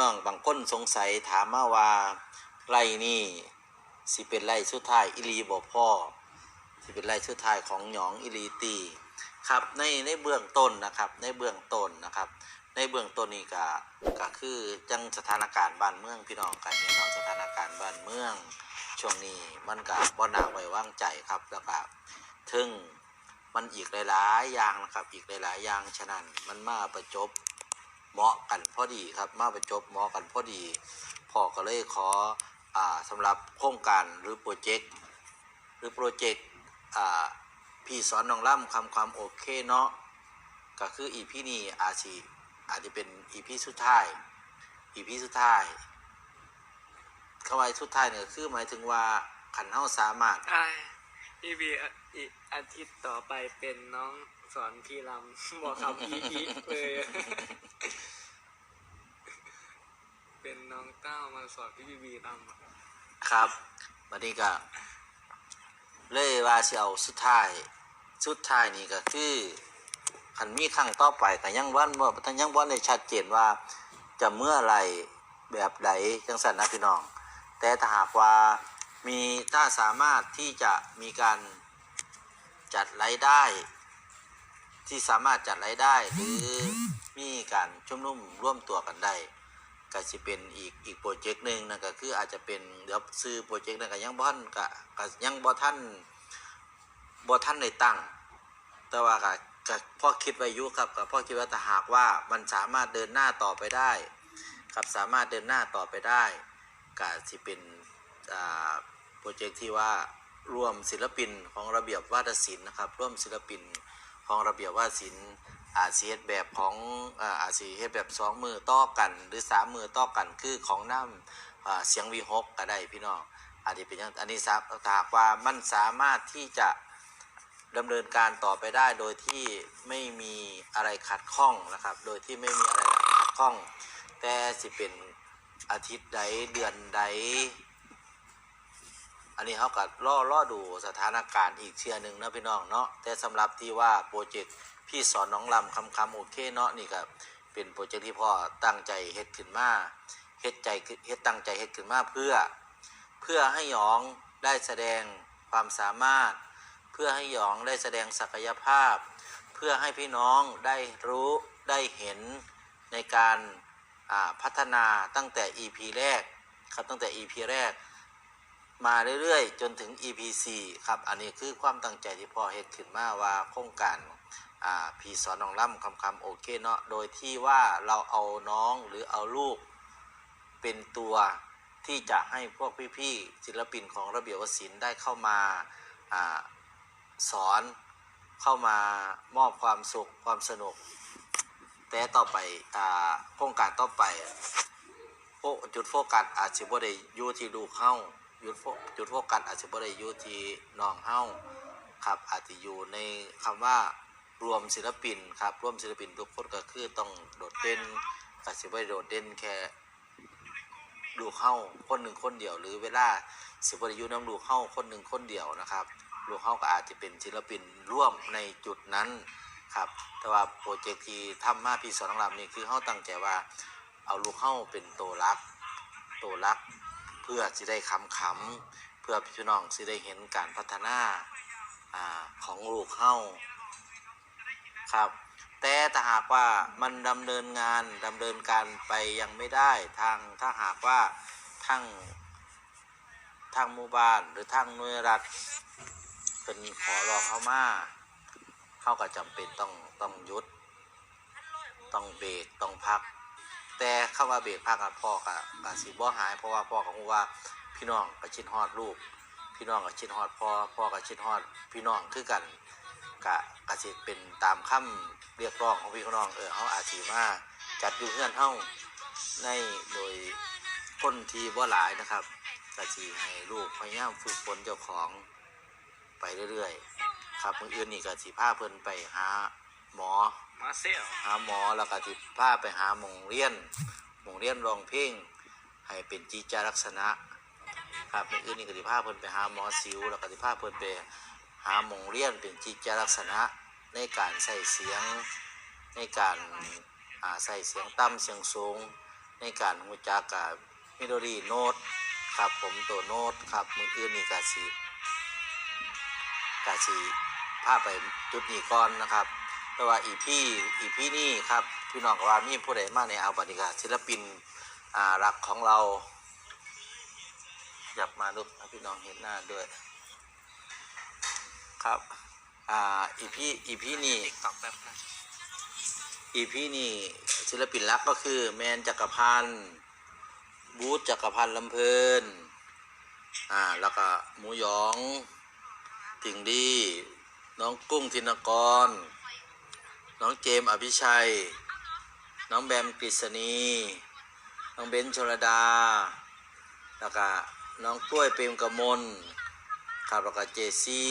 น้องบางคนสงสัยถามมาว่าไร่นี่สิเป็นไร่สุดท้ายอิลีบ่พ่อสิเป็นไร่สุดท้ายของหยองอิลีตีครับในในเบื้องต้นนะครับในเบื้องต้นนะครับ ในเบื้องต้นนี่ก็ก็คือจังสถานการณ์บ้านเมืองพี่น้องกันเนี่ยเนาะสถานการณ์บ้านเมืองช่วงนี้มันก็บ่น่าไว้ว่างใจครับแล้วก็ถึงมันอีกหลายๆอย่างนะครับอีกหลายๆอย่างฉะนั้นมันมาประจบ เหมาะกันพอดีครับ มาประจบเหมาะกันพอดีพ่อก็เลยขออ่าสำหรับโครงการหรือโปรเจกต์หรือโปรเจกต์อ่าพี่สอนน้องล่ำคำความโอเคเนาะก็คืออีพีนี้อาจสิอาจจะเป็นอีพีสุดท้ายอีพีสุดท้ายคำว่าสุดท้ายเนี่ยคือหมายถึงว่าขันเฮาสามารถอ่าพี่บีอีอาทิตย์ต่อไปเป็นน้องสอนพี่ลำบอกครับพี่พีเลย เป็นน้องเต้ามาสอนพี่บีบีลำครับวันนี้ก็เลยว่าสิเอาสุดท้าย สุดท้ายนี่ก็คือคันมีครั้งต่อไปก็ยังวันว่าท่านยังวันได้ชัดเจนว่าจะเมื่อไหรแบบใดจังสันนะพี่น้อง แต่ถ้าหากว่ามีถ้าสามารถที่จะมีการจัดรายได้ ที่สามารถจัดรายได้หรือมีการชุมนุมร่วมตัวกันได้ ก็จะเป็นอีกอีกโปรเจกต์หนึ่งนั่นก็คืออาจจะเป็นเดี๋ยวซื้อโปรเจกต์นั้นก็ยังบ่ทันก็ก็ยังบ่ทันบ่ทันได้ตั้ง แต่ว่าก็ก็พ่อคิดไว้อยู่ครับก็พ่อคิดว่าถ้าหากว่ามันสามารถเดินหน้าต่อไปได้ครับสามารถเดินหน้าต่อไปได้ก็สิเป็นอ่าโปรเจกต์ที่ว่ารวมศิลปินของระเบียบวาทศิลป์นะครับร่วมศิลปิน ของระเบียบว่าทศิลป์อาเฮ็ดแบบของอาเฮ็ดแบบสองมือต่อกันหรือสามมือต่อกันคือของน้ำเสียงวีหกก็ได้พี่น้องอันนี้เป็นอย่างอันนี้ทราบหากว่ามันสามารถที่จะดำเนินการต่อไปได้โดยที่ไม่มีอะไรขัดข้องนะครับ โดยที่ไม่มีอะไรขัดข้อง แต่สิเป็นอาทิตย์ใดเดือนใด อันนี้เขาก็ล่อล่อดูสถานการณ์อีกเชื่อหนึ่งนะพี่น้องเนาะแต่สำหรับที่ว่าโปรเจกต์พี่สอนน้องลำคำคำโอเคเนาะนี่ก็เป็นโปรเจกต์ที่พ่อตั้งใจเฮ็ดขึ้นมาเฮ็ดใจเฮ็ดตั้งใจเฮ็ดขึ้นมาเพื่อ เพื่อให้หยองได้แสดงความสามารถ เพื่อให้หยองได้แสดงศักยภาพ เพื่อให้พี่น้องได้รู้ได้เห็นในการพัฒนาตั้งแต่ EP แรกครับตั้งแต่ EP แรก มาเรื่อยๆ จนถึง EP 4ครับ อันนี้คือความตั้งใจที่พ่อเฮ็ดขึ้นมาว่าโครงการอ่าพีสอนน้องล่ำคำคำโอเคเนาะ โดยที่ว่าเราเอาน้องหรือเอาลูกเป็นตัวที่จะให้พวกพี่ๆศิลปินของระเบียบวศิลป์ได้เข้ามาอาสอนเข้ามามอบความสุขความสนุก แต่ต่อไปอ่าโครงการต่อไปโฟจุดโฟกัสอาจจะบ่ได้อยู่ที่ลูกเฮา จุดโฟจุดโฟกัสอาจจะบ่ได้อยู่ที่น้องเฮาครับอาจจะอยู่ในคำว่ารวมศิลปินครับรวมศิลปินทุกคนก็คือต้องโดดเด่นอาจจะได้โดดเด่นแค่ลูกเฮาคนหนึ่งคนเดียว หรือเวลาสิบ่ได้อยู่นำลูกเฮาคนหนึ่งคนเดียวนะครับลูกเฮาก็อาจจะเป็นศิลปินร่วมในจุดนั้นครับแต่ว่าโปรเจกต์ที่ทำมาพี่สอนรามนี่คือเฮาตั้งใจว่าเอาลูกเข้าเป็นตัวรักตัวรัก พื่อสิได้คำขำๆเพื่อพี่น้องสิได้เห็นการพัฒนาอของลูกเข้าครับ แต่ถ้าหากว่ามันดำเนินงานดำเนินการไปยังไม่ได้ทางถ้าหากว่าทั้งทางหมู่บ้านหรือทางหน่วยรัฐเป็นขอร้องเข้ามาเข้าก็จำเป็นต้องต้องยุด ต้องเบรกต้องพัก แต่คำว่าเบรกพักอะพ่อก็ก็สิบ่หาย เพราะว่าพ่อก็รู้ว่าพี่น้องก็ชิดฮอดลูก พี่น้องก็ชิดฮอดพ่อพ่อก็ชิดฮอด พี่น้องคือกันกะก็สิเป็นตามคำเรียกร้องของพี่น้องเออเฮาอาจสิมาจัดอยู่เฮือนเฮาในโดยคนที่บ่หลายนะครับก็สิให้ลูกพยายามฝึกฝนเจ้าของไปเรื่อยๆ ครับมื้ออื่นนี่ก็สิพาเพิ่นไปหา หมอ มาเซลหาหมอแล้วก็ติพาไปหาหมองเรียนหมองเรียนรองเพลงให้เป็นจีจาลักษณะครับมื้ออื่นนี่ก็สิพาเพิ่นไปหาหมอสิวแล้วก็สิพาเพิ่นไปหาหมองเรียนเป็นจีจาลักษณะในการใส่เสียงในการอ่าใส่เสียงต่ำเสียงสูง ในการหูจักกับมิโดรีโนดครับผมตัวโนดครับมืออื่นนี่กาสีกาสีพาไปจุดนี้ก่อนนะครับ แต่ว่าอีพี่อีพี่นี่ครับพี่น้องก็ว่ามีผู้ใดมาในเอาบัติกาศิลปินอ่ารักของเราอยากมาดูให้พี่น้องเห็นหน้าด้วย ครับอ่าอีพี่อีพี่นี่ติ๊กต็อกแบบนะอีพี่นี่ศิลปินรักก็คือ แมนจักรพันธ์บูธจักรพันธ์ลำเพลินอ่าแล้วก็หมูหยอง ติ่งดี น้องกุ้งธินกร น้องเจมอภิชัย น้องแบมกฤษณีน้องเบนชลดาแล้วก็น้องกล้วยเปรมกมลครับแล้วก็เจซี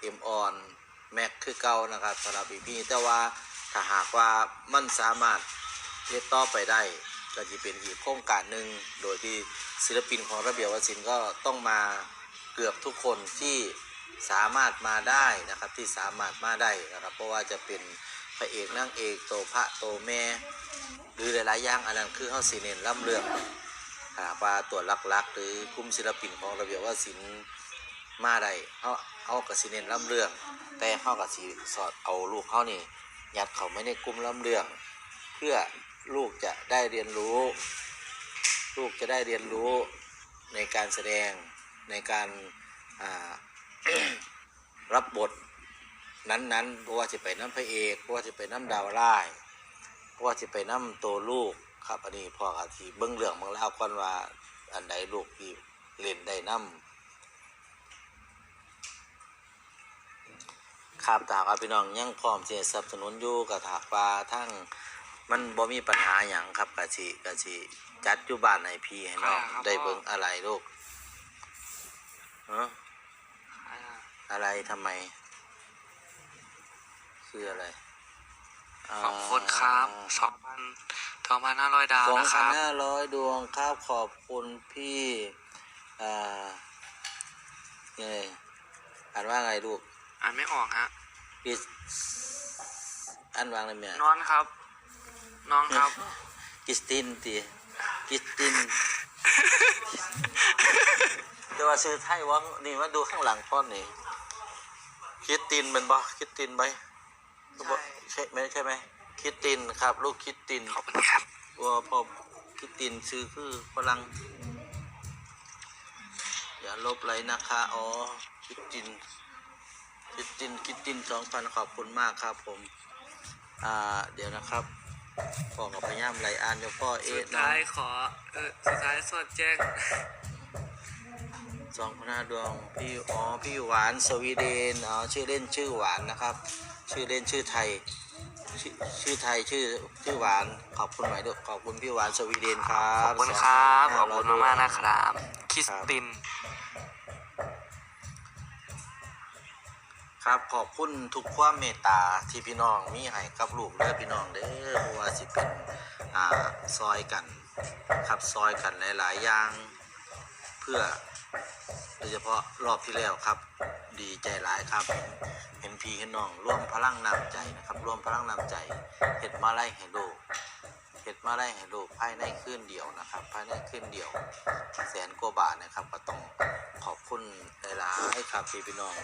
เอ็มออนแม็กคือเก่านะครับสำหรับอีพีแต่ว่าถ้าหากว่ามันสามารถเล่นต่อไปได้ก็จะเป็นอีกโครงการหนึ่งโดยที่ศิลปินของระเบียบวศิลป์ก็ต้องมาเกือบทุกคนที่ สามารถมาได้นะครับที่สามารถมาได้นะครับ เพราะว่าจะเป็นพระเอกนางเอกโตพระโตแม่หรือหลายๆอย่างอันนั้นคือเขาสีเน้นล่ำเรื่องหากว่าตัวลักๆ หรือกลุ่มศิลปินของระเบียบว่าศิลมาได้เขาเขากับสีเน้นล่ำเรื่อง แต่เขากับสีสอดเอาลูกเขานี่ยัดเขาไม่ในกลุ่มล่ำเรื่อง เพื่อลูกจะได้เรียนรู้ ลูกจะได้เรียนรู้ในการแสดงในการอ่า รับบทนั้นๆเพราะว่าจะไปน้ำพระเอกเพราะว่าจะไปน้ำดาวร้ายเพราะว่าจะไปน้ำตัวลูกครับอันนี้พ่อกับทีเบิ้งเรื่องเบางแล้วก่อนว่าอันใดลูกที่เล่นได้น้ำครับถากว่าพี่น้องยังพร้อมที่จะสนับสนุนอยู่กับถากว่าทั้งมันบ่มีปัญหาอย่างครับกะสิกะสิจัดอยู่บ้านให้พี่ให้น้องได้เบิ้งอะไรลูกเอออ่า อะไรทำไม คืออะไรขอบคุณครับสองพันสองพันห้าร้อยดาวสองนะคพันรับ ห้าร้อยดวงครับขอบคุณพี่อ่าเนี่ยอ่านว่าไงลูกอ่านไม่ออกฮะพี่อ่านว่าอะไรเนี่ยนอนครับ น้องครับ กิสตินตีกิสตินแต่ว่าซื้อไทยว่านี่มาดูข้างหลังพ่อนี่ คิดตินเป็นบ่คิดตินไหมใช่ใช่ไหมใช่ไหมคิดตินครับ ลูกคิดตินขอบคุณครับว่าพอคิดตินซื้อคือฝรั่งอย่าลบไหลนะคะอ๋อคิดตินคิดตินคิดตินสองพันขอบคุณมากครับผม อ่า เดี๋ยวนะครับพ่อกับพยายามไหลอ่านเดี๋ยวพ่อเอ๊ะสุดท้ายขอเออสุดท้ายสดแจ้ง สองพันห้าดวงพี่อ๋อพี่หวานสวีเดนอ๋อชื่อเล่นชื่อหวานนะครับ ชื่อเล่นชื่อไทยชื่อชื่อไทยชื่อชื่อหวานขอบคุณหมายด้วยขอบคุณพี่หวานสวีเดนครัขบอบคุณครับขอบ2,500คุณมากๆนะครับคริสติน ครับขอบคุณทุกความเมตตาที่พี่น้องมีให้กับลูกเด้อพี่น้องเด้อเพราะว่าสิเป็นอ่าซอยกัน ครับซอยกันหลายๆอย่างเพื่อ โดยเฉพาะรอบที่แล้วครับ ดีใจหลายครับ เห็นพี่เห็นน้องร่วมพลังนำใจนะครับร่วมพลังนำใจเห็ดมาไล่ให้ลูกเห็ดมาไล่ให้ลูกภายในคืนเดียวนะครับ ภายในคืนเดียว แสนกว่าบาทนะครับ ก็ต้องขอบคุณหลายๆครับพี่พี่น้อง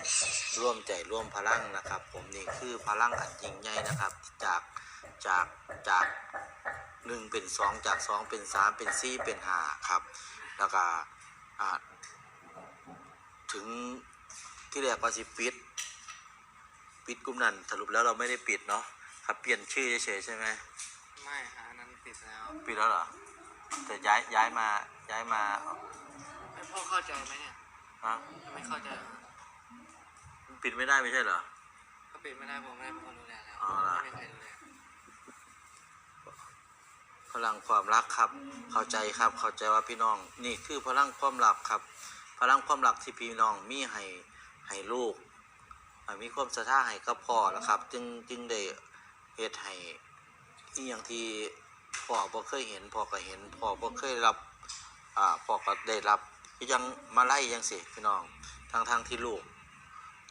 ร่วมใจร่วมพลังนะครับ ผมนี่คือพลังอันยิ่งใหญ่นะครับ จากจากจากหนึ่งเป็นสองจากสองเป็นสามเป็นสี่เป็นห้าครับ แล้วก็อ่า ถึงที่เรียกว่าสิปิด ปิดกลุ่มนั้นสรุปแล้วเราไม่ได้ปิดเนาะครับเปลี่ยนชื่อเฉยๆใช่ไหมไม่ฮะอันนั้นปิดแล้วปิดแล้วเหรอแต่ย้ายย้ายมาย้ายมาไม่พ่อเข้าใจไหมเนี่ยฮะไม่เข้าใจเหรอปิดไม่ได้ไม่ใช่เหรอก็ปิดไม่ได้ผมไม่ได้เป็นคนดูแลแล้วอ๋อเหรอไม่มีใครดูแลพลังความรักครับ เข้าใจครับ เข้าใจว่าพี่น้อง นี่คือพลังความรักครับ พลังความรักที่พี่น้องมีให้ให้ลูก มีความศรัทธาให้กับพ่อนะครับ จึงจึงได้เฮ็ดให้อีหยังที่พ่อบ่เคยเห็นพ่อก็เห็นพ่อบ่เคยรับอ่าพ่อก็ได้รับยังมาไล่ยังสิพี่น้องทางทางที่ลูก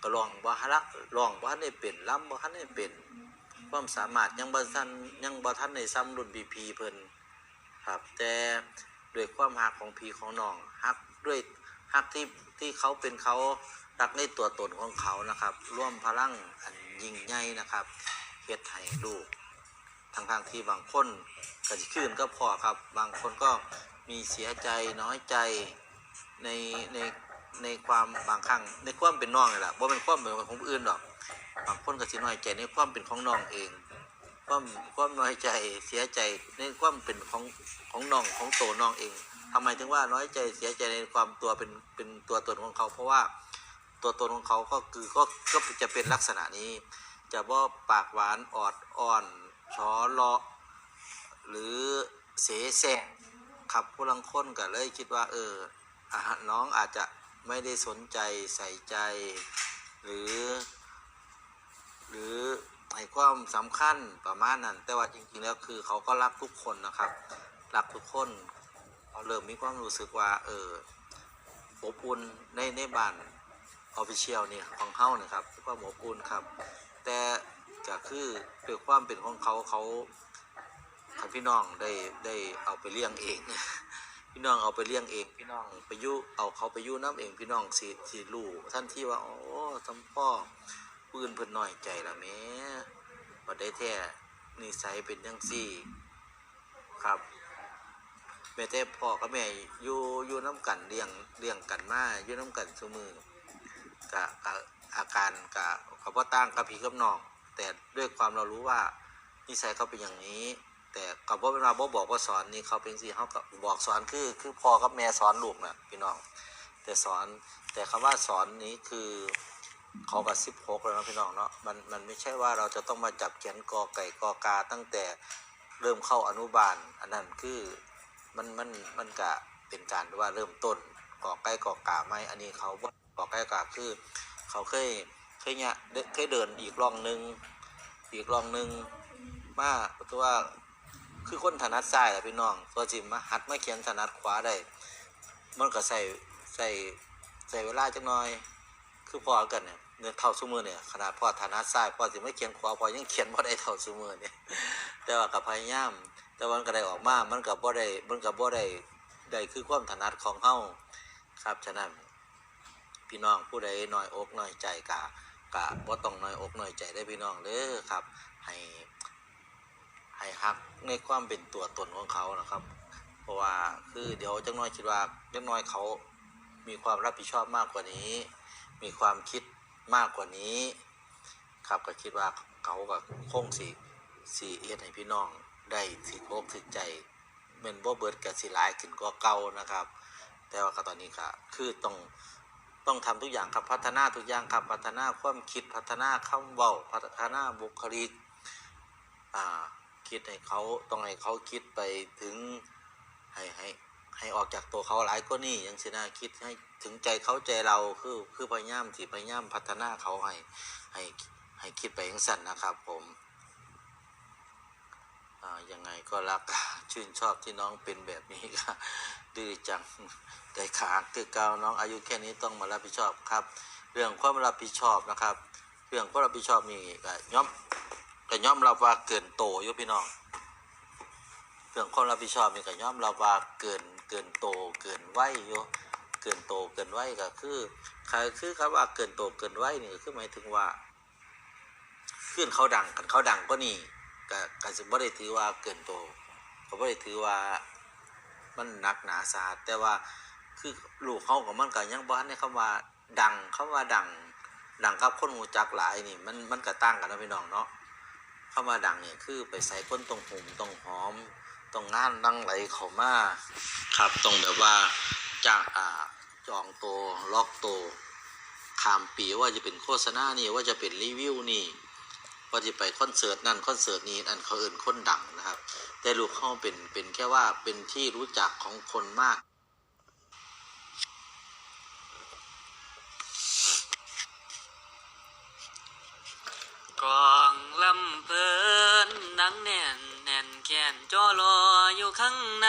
ก็ร้องบ่ฮักร้องบ่ทันได้เป็นลำบ่ทันได้เป็นความสามารถยังบ่ทันยังบ่ทันได้ซ้ำรุ่น BP เพิ่นครับแต่ด้วยความหักของพี่ของน้องหักด้วย หักที่ที่เขาเป็นเขารักในตัวตนของเขานะครับ ร่วมพลังอันยิ่งใหญ่นะครับเฮ็ดให้ลูกทางทางที่บางคนก็จะขึ้นก็พอครับ บางคนก็มีเสียใจน้อยใจในในในความบางครั้งในความเป็นน้องนี่แหละว่าเป็นความเป็นของผู้อื่นหรอกบางคนก็สิน้อยใจในความเป็นของน้องเอง ความความน้อยใจเสียใจในความเป็นของของน้องของโตน้องเอง ทำไมถึงว่าน้อยใจเสียใจในความตัวเป็นเป็นตัวตนของเขา เพราะว่าตัวตนของเขาก็คือก็ก็จะเป็นลักษณะนี้ จะว่าปากหวานออดอ่อนช้อเลาะหรือเสแสร้งครับผู้ลังค้นก็เลยคิดว่าเอออน้องอาจจะไม่ได้สนใจใส่ใจ หรือ หรือให้ความสำคัญประมาณนั้น แต่ว่าจริงๆแล้วคือเขาก็รักทุกคนนะครับ รักทุกคน เขาเริ่มมีความรู้สึกว่า เอออบอุ่นในในบ้านออฟฟิเชียลนี่ของเขานี่ยครับความอบอุ่นครับ แต่ก็คือด้วยความเป็นของเขาเขาท่านพี่น้องได้ได้เอาไปเลี้ยงเอง พี่น้องเอาไปเลี้ยงเอง พี่น้องไปยุเอาเขาไปยุน้ำเองพี่น้องสิสิรู้ท่านที่ว่าโอ้ทำพ่อปืนเพิ่นหน้อยใจละแม่บ่ได้แท้นิสัยเป็นจังซี่ ครับ แม่แต่พ่อกับแม่อยู่อยู่น้ำกันเลี้ยงเลี้ยงกันมาอยู่น้ำกันซุมือกะกะอาการกะเขาบ่ต่างกับพี่กับน้องแต่ด้วยความเรารู้ว่านิสัยเขาเป็นอย่างนี้ แต่กับว่าเวลาบ่บอกว่าสอนนี่เขาเป็นสิเขาก็บอกสอนคือคือพ่อกับแม่สอนลูกน่ะพี่น้อง แต่สอนแต่คำว่าสอนนี้คือเขากับสิบหกแล้วนะพี่น้องเนาะมันมันไม่ใช่ว่าเราจะต้องมาจับเขียนกอไก่กอกาตั้งแต่เริ่มเข้าอนุบาล อันนั้นคือ มันมันมันกะเป็นการว่าเริ่มต้นกอไก่กอกาไหมอันนี้เขาบ่กอไก่กอกาคือ เขาเคยเคยเนี่ยเคยเดินอีกรองหนึ่งอีกรองหนึ่งมาตัวว่าคือคนถนัดซ้ายแหละพี่น้อง ตัวจิมมาหัดมาเขียนถนัดขวาได้มันก็ใส่ใส่ใส่เวลาจักหน่อย คือพอกันเนี่ยเนื้อเท่าซุมือเนี่ยขนาดพ่อฐานะซ้ายพ่อสิไม่เขียนขวาพ่อยังเขียนบ่ได้เท่าซุมือเนี่ยแต่ว่ากับพยายาม แต่วันก็ได้ออกมา มันก็บ่ได้มันก็บ่ได้ได้คือความถนัดของเฮาครับฉะนั้นพี่น้องผู้ใดน้อยอกน้อยใจกะกะบ่ต้องน้อยอกน้อยใจได้พี่น้องเด้อครับ ให้ให้ฮักในความเป็นตัวตนของเขานะครับ เพราะว่าคือเดี๋ยวจักหน้อยคิดว่าจักหน้อยเขามีความรับผิดชอบมากกว่านี้ มีความคิดมากกว่านี้ ครับก็คิดว่าเขาก็คงสิสิเฮ็ดให้พี่น้อง ได้สิโอกถึกใจเม่นบ่เบิดกับสิหลายขึ้นกว่าเก่านะครับ แต่ว่าตอนนี้ก็คือต้องต้องทำทุกอย่างครับพัฒนาทุกอย่างครับพัฒนาความคิดพัฒนาคำเว้าพัฒนาบุคลิกอ่าคิดให้เขาต้องให้เขาคิดไปถึงให้ให้ให้ออกจากตัวเขาหลายก็นี่ยังสินะคิดให้ถึงใจเขาใจเราคือคือพยายามที่พยายามพัฒนาเขาให้ให้ให้คิดไปอย่างสั้นนะครับผม ยังไงก็รักชื่นชอบที่น้องเป็นแบบนี้ก็ดื้อจังแต่ขาคือเกาน้องอายุแค่นี้ต้องมารับผิดชอบครับ เรื่องความรับผิดชอบนะครับ เรื่องความรับผิดชอบนี่ก็ย่อมก็ย่อมรับว่าเกินโตอยู่พี่น้องเรื่องความรับผิดชอบนี่ก็ย่อมรับว่าเกินเกินโตเกินวัยอยู่เกินโตเกินวัยก็คือคือคือคำว่าเกินโตเกินวัยนี่ก็คือหมายถึงว่า ขึ้นเขาดังกันเขาดังก็นี่ ก็ก็สิบ่ได้ถือว่าเกินโตก็บ่ได้ถือว่ามันหนักหนาสาหัสแต่ว่าคือลูกเขากับมันก็ยังบ่ทันได้คำว่าดังคำว่าดังดังกับคนหูจักหลายนี่มันมันก็ต่างกันนะพี่น้องเนาะคำว่าดังเนี่ยคือไปใส่คนตรงหุ่มตรงหอมต้องงานนั่งไหลเขามาครับต้องแบบว่าจากอ่าจองโตวล็อกโตวขามปีว่าจะเป็นโฆษณานี่ว่าจะเป็นรีวิวนี่ พอที่ไปคอนเสิร์ตนั่นคอนเสิร์ตนี้อันเขาเอื่นคนดังนะครับ แต่ลูกเข้าเป็นเป็นแค่ว่าเป็นที่รู้จักของคนมากกองลำเพลินนังแน่นแน่นแขนจ่อรออยู่ข้างใน